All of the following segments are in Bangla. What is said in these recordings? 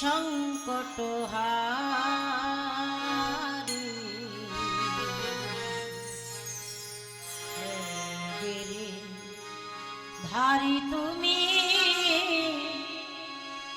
সংকট হারি ধারি তুমি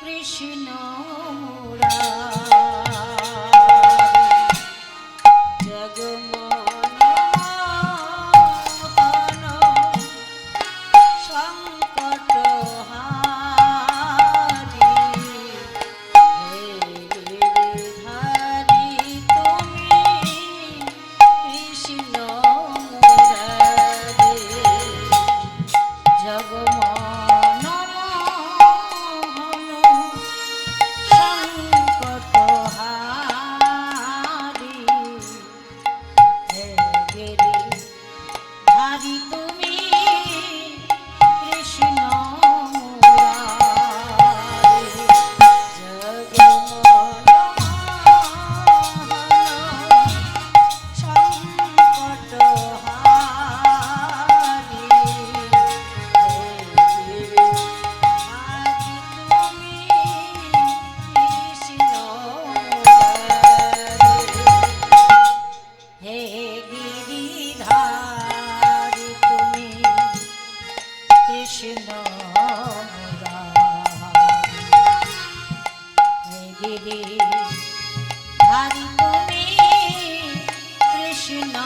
Krishna Murari. Jagmohan Hari Pune Krishna